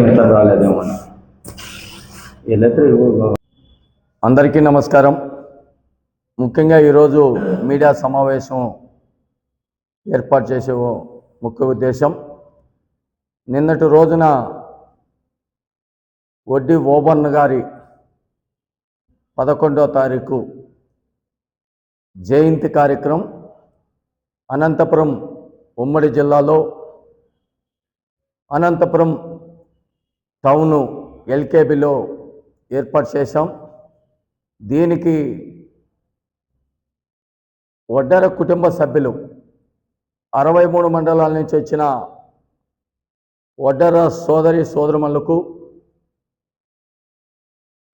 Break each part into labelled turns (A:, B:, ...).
A: ఇంత రాలేదేమో. అందరికీ నమస్కారం. ముఖ్యంగా ఈరోజు మీడియా సమావేశం ఏర్పాటు చేసే ఓ ముఖ్య ఉద్దేశం. నిన్నటి రోజున వడ్డీ ఓబర్న్ గారి పదకొండో తారీఖు జయంతి కార్యక్రమం అనంతపురం ఉమ్మడి జిల్లాలో అనంతపురం టౌను ఎల్కేబిలో ఏర్పాటు చేశాం. దీనికి వడ్డర కుటుంబ సభ్యులు అరవై మూడు మండలాల నుంచి వచ్చిన వడ్డర సోదరి సోదరుమలకు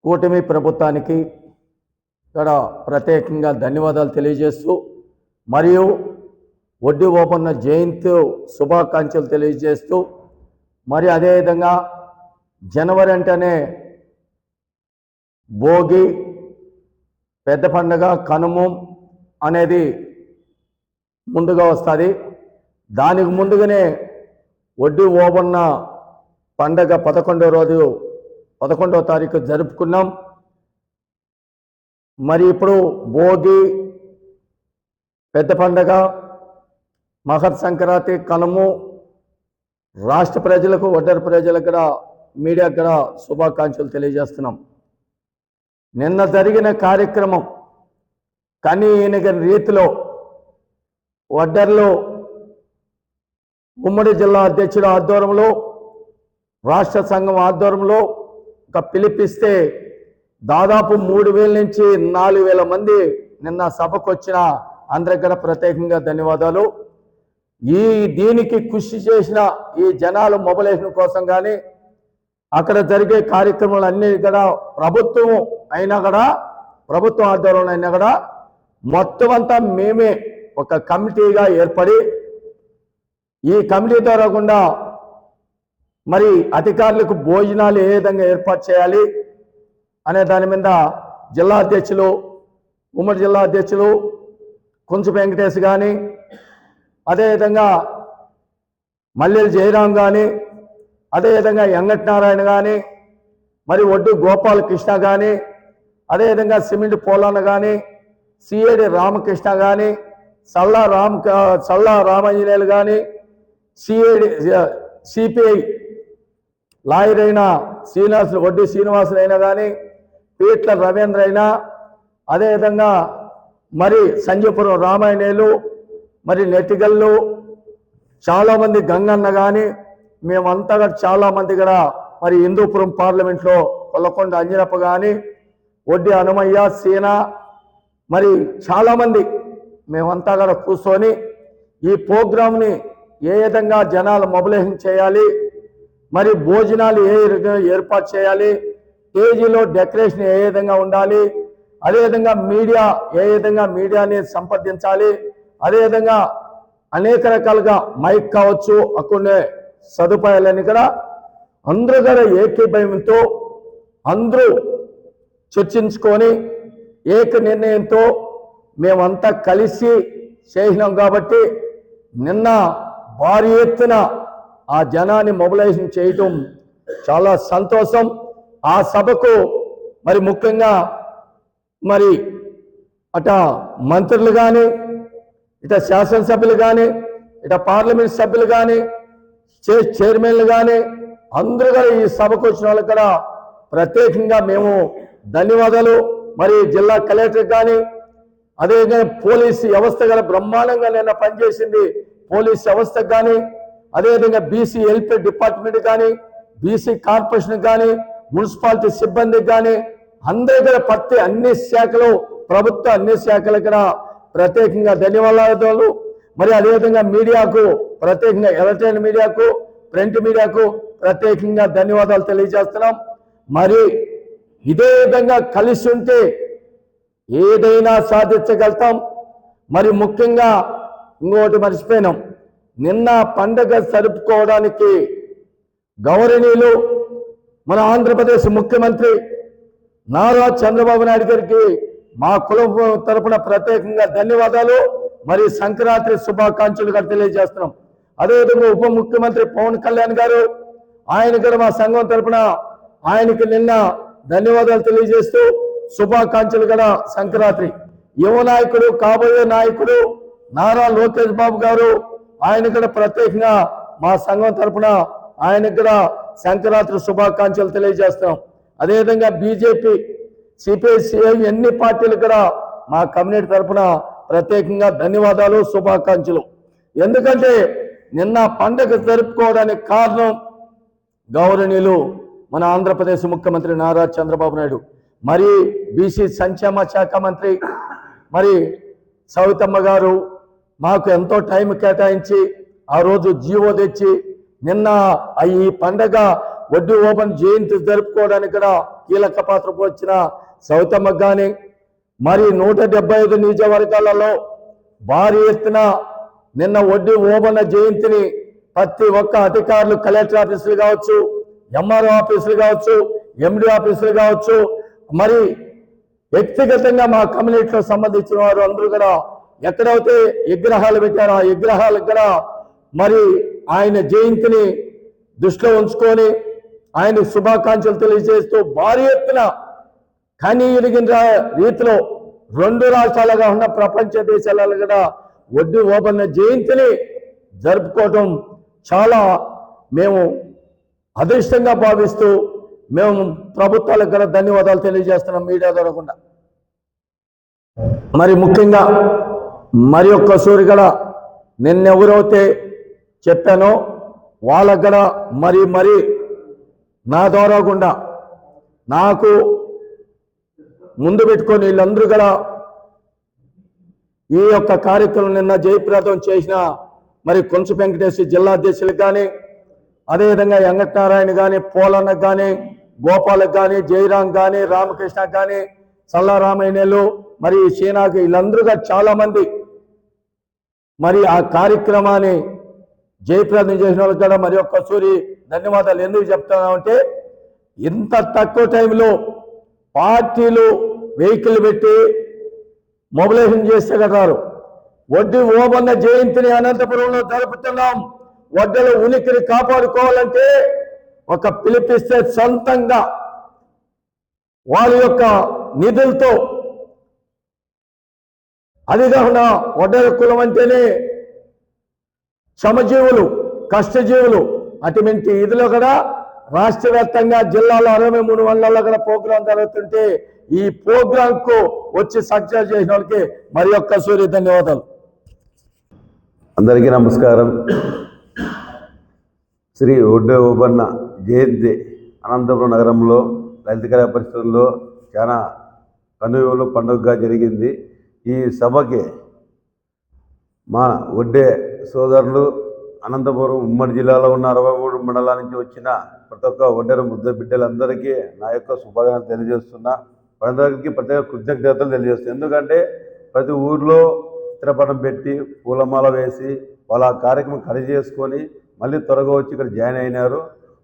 A: కూటమి ప్రభుత్వానికి ఇక్కడ ప్రత్యేకంగా ధన్యవాదాలు తెలియజేస్తూ మరియు వడ్డీ ఓపెన్న జయంతి శుభాకాంక్షలు తెలియజేస్తూ మరి అదేవిధంగా జనవరి అంటేనే భోగి పెద్ద పండుగ కనుము అనేది ముందుగా వస్తుంది. దానికి ముందుగానే వడ్డీ ఓబన్న పండగ పదకొండో రోజు పదకొండవ తారీఖు జరుపుకున్నాం. మరి ఇప్పుడు భోగి పెద్ద పండగ మకర సంక్రాంతి కనుము రాష్ట్ర ప్రజలకు ఒడ్డర ప్రజలకు కూడా మీడియా కూడా శుభాకాంక్షలు తెలియజేస్తున్నాం. నిన్న జరిగిన కార్యక్రమం కనీ రీతిలో వడ్డర్లో ఉమ్మడి జిల్లా అధ్యక్షుడు ఆధ్వర్యంలో రాష్ట్ర సంఘం ఆధ్వర్యంలో ఒక పిలిపిస్తే దాదాపు మూడు వేల నుంచి నాలుగు వేల మంది నిన్న సభకు వచ్చిన అందరికి కూడా ప్రత్యేకంగా ధన్యవాదాలు. ఈ దీనికి కృషి చేసిన ఈ జనాలు మొబలైజేషన్ కోసం కానీ అక్కడ జరిగే కార్యక్రమాలు అన్నీ కూడా ప్రభుత్వం అయినా కూడా ప్రభుత్వం ఆధ్వర్యంలో అయినా కూడా మొత్తం అంతా మేమే ఒక కమిటీగా ఏర్పడి ఈ కమిటీ ద్వారా కూడా మరి అధికారులకు భోజనాలు ఏ విధంగా ఏర్పాటు చేయాలి అనే దాని మీద జిల్లా అధ్యక్షులు ఉమ్మడి జిల్లా అధ్యక్షులు కుంచు వెంకటేష్ కానీ అదేవిధంగా మల్లెలు జయరాం కానీ అదేవిధంగా ఎంగట్ నారాయణ కానీ మరి ఒడ్డు గోపాలకృష్ణ కానీ అదేవిధంగా సిమెంట్ పోలన్న కానీ సిఏడి రామకృష్ణ కానీ సల్లా రామ్ సల్లా రామాంజనేయులు కానీ సిఏడి సిపిఐ లాయర్ అయిన శ్రీనివాసులు వడ్డీ శ్రీనివాసులు అయినా కానీ పీట్ల రవీంద్ర అయినా అదేవిధంగా మరి సంజయపురం రామాయణేలు మరి నెట్టిగల్లు చాలామంది గంగన్న కానీ మేమంతా కూడా చాలామంది కూడా మరి హిందూపురం పార్లమెంట్లో కొల్లకొండ అంజనప్ప కానీ వడ్డీ హనుమయ్య సీన మరి చాలామంది మేమంతా కూడా కూర్చొని ఈ ప్రోగ్రామ్ని ఏ విధంగా జనాలు మొబిలైజేషన్ చేయాలి మరి భోజనాలు ఏ ఏర్పాటు చేయాలి స్టేజీలో డెకరేషన్ ఏ విధంగా ఉండాలి అదేవిధంగా మీడియా ఏ విధంగా మీడియాని సంప్రదించాలి అదేవిధంగా అనేక రకాలుగా మైక్ కావచ్చు అక్కడే సదుపాయాలని కూడా అందరూ కూడా ఏకీభయంతో అందరూ చర్చించుకొని ఏక నిర్ణయంతో మేమంతా కలిసి చేసినాం కాబట్టి నిన్న భారీ ఎత్తున ఆ జనాన్ని మొబిలైజేషన్ చేయటం చాలా సంతోషం. ఆ సభకు మరి ముఖ్యంగా మరి అట మంత్రులు కానీ ఇట శాసనసభ్యులు కానీ ఇట పార్లమెంట్ సభ్యులు కానీ చైర్మన్లు కానీ అందరూ కూడా ఈ సభకు వచ్చిన వాళ్ళకి కూడా ప్రత్యేకంగా మేము ధన్యవాదాలు. మరి జిల్లా కలెక్టర్ కానీ అదేవిధంగా పోలీస్ వ్యవస్థ గల బ్రహ్మాండంగా నిన్న పనిచేసింది. పోలీస్ వ్యవస్థకు కానీ అదేవిధంగా బీసీ వెల్ఫేర్ డిపార్ట్మెంట్ కానీ బీసీ కార్పొరేషన్ కానీ మున్సిపాలిటీ సిబ్బందికి కానీ అందరి కూడా ప్రతి అన్ని శాఖలు ప్రభుత్వ అన్ని శాఖలకు కూడా ప్రత్యేకంగా ధన్యవాదాలు. మరి అదేవిధంగా మీడియాకు ప్రత్యేకంగా ఎలక్ట్రానిక్ మీడియాకు ప్రింట్ మీడియాకు ప్రత్యేకంగా ధన్యవాదాలు తెలియజేస్తున్నాం. మరి ఇదే విధంగా కలిసి ఉంటే ఏదైనా సాధించగలుగుతాం. మరి ముఖ్యంగా ఇంకోటి మర్చిపోయినాం. నిన్న పండగ జరుపుకోవడానికి గౌరవనీయులు మన ఆంధ్రప్రదేశ్ ముఖ్యమంత్రి నారా చంద్రబాబు నాయుడు గారికి మా కులం తరపున ప్రత్యేకంగా ధన్యవాదాలు. మరి సంక్రాంతి శుభాకాంక్షలు గారు తెలియజేస్తున్నాం. అదేవిధంగా ఉప ముఖ్యమంత్రి పవన్ కళ్యాణ్ గారు ఆయన కూడా మా సంఘం తరపున ఆయనకి నిన్న ధన్యవాదాలు తెలియజేస్తూ శుభాకాంక్షలు కూడా సంక్రాంతి. యువ నాయకుడు కాబోయే నాయకుడు నారా లోకేష్ బాబు గారు ఆయన కూడా ప్రత్యేకంగా మా సంఘం తరపున ఆయనకు కూడా సంక్రాంతి శుభాకాంక్షలు తెలియజేస్తాం అదేవిధంగా బీజేపీ సిపిఐ సిఐ ఎన్ని పార్టీలు కూడా మా కమ్యూనిటీ తరపున ప్రత్యేకంగా ధన్యవాదాలు శుభాకాంక్షలు. ఎందుకంటే నిన్న పండగ జరుపుకోవడానికి కారణం గౌరవనీయులు మన ఆంధ్రప్రదేశ్ ముఖ్యమంత్రి నారా చంద్రబాబు నాయుడు. మరి బీసీ సంక్షేమ శాఖ మంత్రి మరి సవితమ్మ గారు మాకు ఎంతో టైం కేటాయించి ఆ రోజు జీవో తెచ్చి నిన్న ఈ పండగ వడ్డీ ఓపెన్ జయంతి జరుపుకోవడానికి కూడా కీలక పాత్ర వచ్చిన సవితమ్మకు కానీ మరి నూట డెబ్బై ఐదు నియోజకవర్గాలలో భారీ ఎత్తున నిన్న వడ్డీ ఓబన్న జయంతిని ప్రతి ఒక్క అధికారులు కలెక్టర్ ఆఫీసులు కావచ్చు ఎంఆర్ఓ ఆఫీసులు కావచ్చు ఎండి ఆఫీసులు కావచ్చు మరి వ్యక్తిగతంగా మా కమ్యూనిటీలో సంబంధించిన వారు అందరూ కూడా ఎక్కడైతే విగ్రహాలు పెట్టారో ఆ విగ్రహాలకు కూడా మరి ఆయన జయంతిని దృష్టిలో ఉంచుకొని ఆయన శుభాకాంక్షలు తెలియజేస్తూ భారీ ఎత్తున కానీ ఎరిగిన రీతిలో రెండు రాష్ట్రాలుగా ఉన్న ప్రపంచ దేశాలలో కూడా వడ్డీ ఓపెన్ జయంతిని జరుపుకోవటం చాలా మేము అదృష్టంగా భావిస్తూ మేము ప్రభుత్వాలకు కూడా ధన్యవాదాలు తెలియజేస్తున్నాం మీడియా ద్వారా కూడా. మరి ముఖ్యంగా మరి ఒక్క సూరి కూడా నిన్నెవరైతే చెప్పానో వాళ్ళకు కూడా మరి మరి నా ద్వారా నాకు ముందు పెట్టుకొని వీళ్ళందరూ కూడా ఈ యొక్క కార్యక్రమం నిన్న జయప్రదం చేసిన మరి కొంచు వెంకటేశ్వర జిల్లా అధ్యక్షులకు కానీ అదేవిధంగా వెంకటనారాయణ కానీ పోలన్నకు కానీ గోపాలకు కానీ జయరాం కానీ రామకృష్ణ కానీ సల్లారామయ్యలు మరి సీనాకి వీళ్ళందరూ కూడా చాలా మంది మరి ఆ కార్యక్రమాన్ని జయప్రదం చేసిన వాళ్ళకి కూడా మరి ఒక్కసూరి ధన్యవాదాలు. ఎందుకు చెప్తున్నామంటే ఇంత తక్కువ టైంలో పార్టీలు వెహికల్ పెట్టి మొబిలైజేషన్ చేస్తే వడ్డీ ఓబన్న జయంతిని అనంతపురంలో జరుపుతున్నాం. వడ్డల ఉనికిని కాపాడుకోవాలంటే ఒక పిలిపిస్తే సొంతంగా వాళ్ళ యొక్క నిధులతో అది కాకుండా వడ్డల కులం అంటేనే శ్రమజీవులు కష్టజీవులు అటువంటి ఇదిలో కూడా రాష్ట్ర వ్యాప్తంగా జిల్లాలో అరవై మూడు మండలాల్లో కూడా ప్రోగ్రాం జరుగుతుంటే ఈ ప్రోగ్రాం కు వచ్చి సక్సెస్ చేసిన వాళ్ళకి మరి ఒక్కసారి ధన్యవాదాలు.
B: అందరికీ నమస్కారం. శ్రీ ఒడ్డే ఓబన్న జయంతి అనంతపురం నగరంలో లలిత కళా పరిస్థితుల్లో చాలా కనువిలు పండుగగా జరిగింది. ఈ సభకి మా ఒడ్డే సోదరులు అనంతపురం ఉమ్మడి జిల్లాలో ఉన్న అరవై మూడు మండలాల నుంచి వచ్చిన ప్రతి ఒక్క ఒడ్డెర ముద్ద బిడ్డలందరికీ నా యొక్క శుభాకాంక్షలు తెలియజేస్తున్నా. వాళ్ళందరికీ ప్రత్యేక కృతజ్ఞతలు తెలియజేస్తున్నా. ఎందుకంటే ప్రతి ఊర్లో చిత్రపటం పెట్టి పూలమాల వేసి వాళ్ళ కార్యక్రమం కరి చేసుకొని మళ్ళీ త్వరగా వచ్చి ఇక్కడ జాయిన్ అయినారు.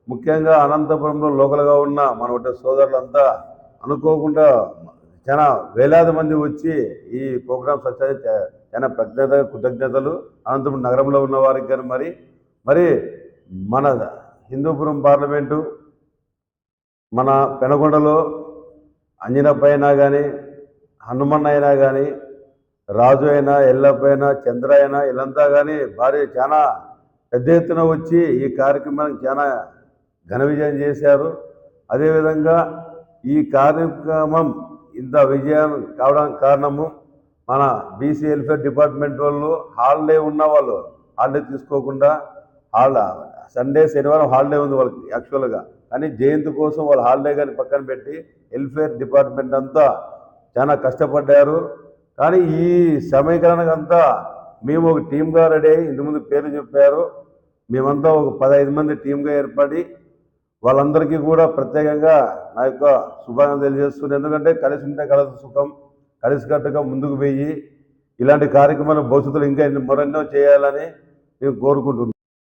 B: ముఖ్యంగా అనంతపురంలో లోకల్గా ఉన్న మన ఒకటి సోదరులంతా అనుకోకుండా చాలా వేలాది మంది వచ్చి ఈ ప్రోగ్రామ్ సక్సెస్ ఆయన చాలా ప్రజ్ఞత కృతజ్ఞతలు అనంతపురం నగరంలో ఉన్న వారికి కానీ మరి మరి మన హిందూపురం పార్లమెంటు మన పెనగొండలో అంజనప్ప అయినా కానీ హనుమన్ అయినా కానీ రాజు అయినా ఎల్లప్ప అయినా చంద్ర అయినా వీళ్ళంతా కానీ భారీ చాలా పెద్ద ఎత్తున వచ్చి ఈ కార్యక్రమానికి చాలా ఘన విజయం చేశారు. అదేవిధంగా ఈ కార్యక్రమం ఇంత విజయం కావడానికి కారణము మన బీసీ వెల్ఫేర్ డిపార్ట్మెంట్ వాళ్ళు హాలిడే ఉన్న వాళ్ళు హాలిడే తీసుకోకుండా హాల్ సండే శనివారం హాలిడే ఉంది వాళ్ళకి యాక్చువల్గా. కానీ జయంతి కోసం వాళ్ళు హాలిడే కానీ పక్కన పెట్టి వెల్ఫేర్ డిపార్ట్మెంట్ అంతా చాలా కష్టపడ్డారు. కానీ ఈ సమీకరణకంతా మేము ఒక టీమ్గా రెడీ అయ్యి ఇంతకుముందు పేర్లు చెప్పారు. మేమంతా ఒక పదహైదు మంది టీమ్గా ఏర్పడి వాళ్ళందరికీ కూడా ప్రత్యేకంగా నా యొక్క శుభాకాంక్షలు తెలియజేస్తున్నాను. ఎందుకంటే కలిసి ఉంటే కలదు సుఖం. కలిసికట్టుగా ముందుకు పోయి ఇలాంటి కార్యక్రమాలు భవిష్యత్తులో ఇంకా ఎన్నో- మరెన్నో చేయాలని నేను కోరుకుంటున్నాను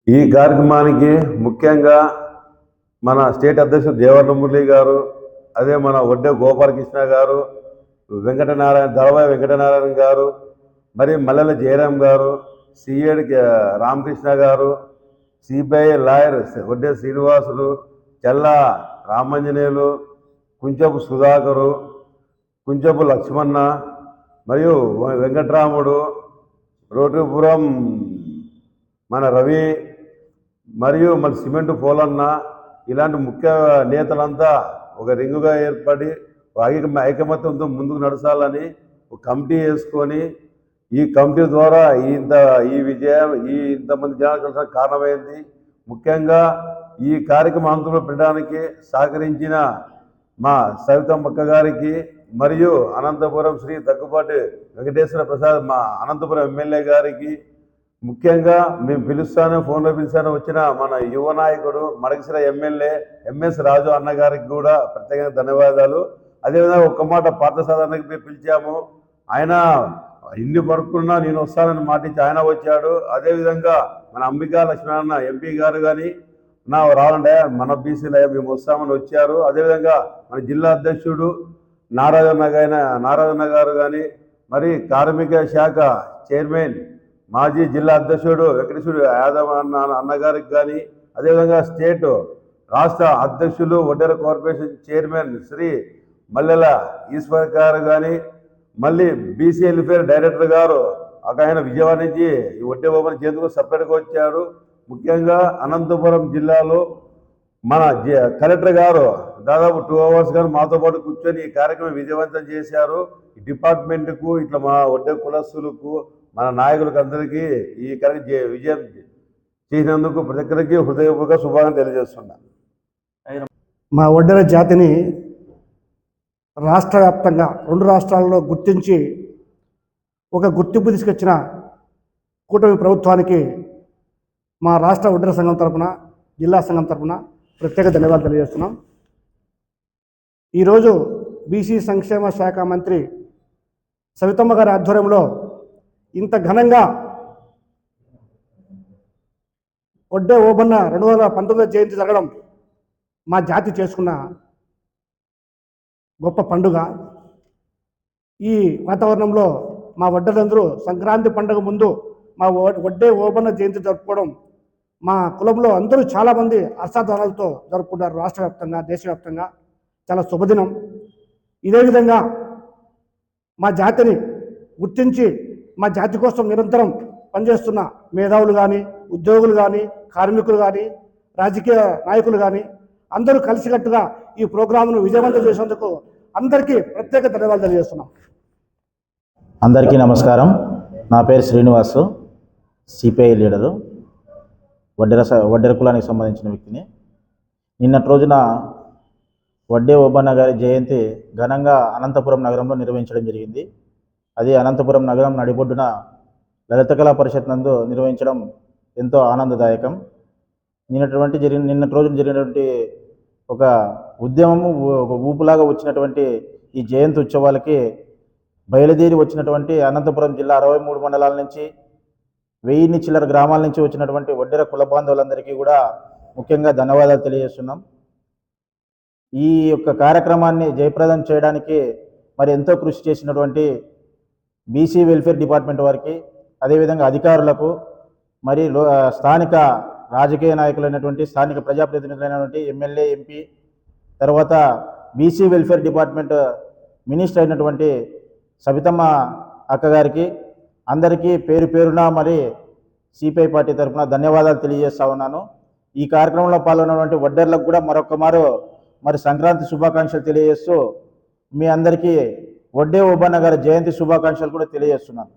B: ఈ కార్యక్రమానికి ముఖ్యంగా మన స్టేట్ అధ్యక్షుడు దేవర్ల మురళి గారు అదే మన వడ్డే గోపాలకృష్ణ గారు వెంకటనారాయణ దళవాయి వెంకటనారాయణ గారు మరి మల్లెల Jayaram garu CID Ramakrishna garu CBI lawyer Vadde Srinivasulu Challa Ramanjaneyulu Kunchapu Sudhakar Kunchapu Lakshmana మరియు వెంకట్రాముడు రోటిపురం మన రవి మరియు మన సిమెంట్ పోలన్న ఇలాంటి ముఖ్య నేతలంతా ఒక రింగుగా ఏర్పడి ఐక ఐకమత్యంతో ముందుకు నడచాలని ఒక కమిటీ వేసుకొని ఈ కమిటీ ద్వారా ఈ ఇంత ఈ విజయం ఈ ఇంతమంది జనాలు కారణమైంది. ముఖ్యంగా ఈ కార్యక్రమం అనంతపురం పెట్టడానికి సహకరించిన మా సవితమ్మక్క గారికి మరియు అనంతపురం శ్రీ దగ్గుబాటి వెంకటేశ్వర ప్రసాద్ మా అనంతపురం ఎమ్మెల్యే గారికి ముఖ్యంగా మేము పిలుస్తాను ఫోన్లో పిలుస్తాను వచ్చిన మన యువ నాయకుడు మడకసిర ఎమ్మెల్యే ఎంఎస్ రాజు అన్న గారికి కూడా ప్రత్యేకంగా ధన్యవాదాలు. అదేవిధంగా ఒక్క మాట పార్థసాధారణకి మేము పిలిచాము. ఆయన ఇన్ని పరుకున్నా నేను వస్తానని మాటించి ఆయన వచ్చాడు. అదేవిధంగా మన అంబికా లక్ష్మణ ఎంపీ గారు కానీ నా రావాలంటే మన బీసీలో మేము వస్తామని వచ్చారు. అదేవిధంగా మన జిల్లా అధ్యక్షుడు నారాయణ గారి నారాయణ గారు కానీ మరి కార్మిక శాఖ చైర్మన్ మాజీ జిల్లా అధ్యక్షుడు వెంకటేశ్వరుడు యాదవ్ అన్న అన్నగారికి కానీ అదేవిధంగా స్టేట్ రాష్ట్ర అధ్యక్షులు ఒడ్డెర కార్పొరేషన్ చైర్మన్ శ్రీ మల్లెల ఈశ్వర్ గారు కానీ మళ్ళీ బీసీ వెల్ఫేర్ డైరెక్టర్ గారు ఒక ఆయన విజయవాడ నుంచి ఈ ఒడ్డే ఓపెన్ చేందుకు సపరేట్గా వచ్చారు. ముఖ్యంగా అనంతపురం జిల్లాలో మన జ- కలెక్టర్ గారు దాదాపు టూ అవర్స్ గారు మాతో పాటు కూర్చొని ఈ కార్యక్రమం విజయవంతం చేశారు. డిపార్ట్మెంట్కు ఇట్లా మా ఒడ్డే కులస్తులకు మన నాయకులకు అందరికీ ఈ కార్యక్రమం విజయం చేసినందుకు ప్రతి ఒక్కరికి హృదయపూర్వక శుభాకాంక్షలు తెలియజేస్తున్నాను
C: మా ఒడ్డెర జాతిని రాష్ట్ర వ్యాప్తంగా రెండు రాష్ట్రాల్లో గుర్తించి ఒక గుర్తింపు తీసుకొచ్చిన కూటమి ప్రభుత్వానికి మా రాష్ట్ర ఒడ్డెర సంఘం తరపున జిల్లా సంఘం తరపున ప్రత్యేక ధన్యవాదాలు తెలియజేస్తున్నాం. ఈరోజు బీసీ సంక్షేమ శాఖ మంత్రి సవితమ్మ గారి ఆధ్వర్యంలో ఇంత ఘనంగా ఒడ్డే ఓబన్న రెండు వందల పంతొమ్మిది జయంతి జరగడం మా జాతి చేసుకున్న గొప్ప పండుగ. ఈ వాతావరణంలో మా వడ్డలందరూ సంక్రాంతి పండుగ ముందు మా వడ్డే ఓబన్న జయంతి జరుపుకోవడం మా కులంలో అందరూ చాలామంది హర్షాధ్వానాలతో జరుపుకుంటారు రాష్ట్ర వ్యాప్తంగా దేశవ్యాప్తంగా. చాలా శుభదినం. ఇదే విధంగా మా జాతిని గుర్తించి మా జాతి కోసం నిరంతరం పనిచేస్తున్న మేధావులు కానీ ఉద్యోగులు కానీ కార్మికులు కానీ రాజకీయ నాయకులు కానీ అందరూ కలిసికట్టుగా ఈ ప్రోగ్రాంను విజయవంతం చేసేందుకు అందరికీ ప్రత్యేక ధన్యవాదాలు తెలియజేస్తున్నాం.
D: అందరికీ నమస్కారం. నా పేరు శ్రీనివాసు సిపిఐ లీడరు. వడ్డెర వడ్డెర కులానికి సంబంధించిన వ్యక్తిని. నిన్నటి రోజున వడ్డే ఓబన్న గారి జయంతి ఘనంగా అనంతపురం నగరంలో నిర్వహించడం జరిగింది. అది అనంతపురం నగరం నడిబొడ్డున లలిత కళా పరిషత్ నందు నిర్వహించడం ఎంతో ఆనందదాయకం. నిన్నటువంటి జరిగిన నిన్నటి రోజున జరిగినటువంటి ఒక ఉద్యమము ఒక ఊపులాగా వచ్చినటువంటి ఈ జయంతి ఉత్సవాలకి బయలుదేరి వచ్చినటువంటి అనంతపురం జిల్లా అరవై మూడు మండలాల నుంచి వెయ్యిన్ని చిల్లర గ్రామాల నుంచి వచ్చినటువంటి వడ్డెర కుల బాంధవులందరికీ కూడా ముఖ్యంగా ధన్యవాదాలు తెలియజేస్తున్నాం. ఈ యొక్క కార్యక్రమాన్ని జయప్రదం చేయడానికి మరి ఎంతో కృషి చేసినటువంటి బీసీ వెల్ఫేర్ డిపార్ట్మెంట్ వారికి అదేవిధంగా అధికారులకు మరి లో- స్థానిక రాజకీయ నాయకులైనటువంటి స్థానిక ప్రజాప్రతినిధులైనటువంటి ఎమ్మెల్యే ఎంపీ తర్వాత బీసీ వెల్ఫేర్ డిపార్ట్మెంట్ మినిస్టర్ అయినటువంటి సబితమ్మ అక్కగారికి అందరికీ పేరు పేరున మరి సిపిఐ పార్టీ తరఫున ధన్యవాదాలు తెలియజేస్తా ఉన్నాను. ఈ కార్యక్రమంలో పాల్గొన్నటువంటి వడ్డర్లకు కూడా మరొక మారు మరి సంక్రాంతి శుభాకాంక్షలు తెలియజేస్తూ మీ అందరికీ వడ్డే ఓబన్న గారి జయంతి శుభాకాంక్షలు కూడా తెలియజేస్తున్నాను.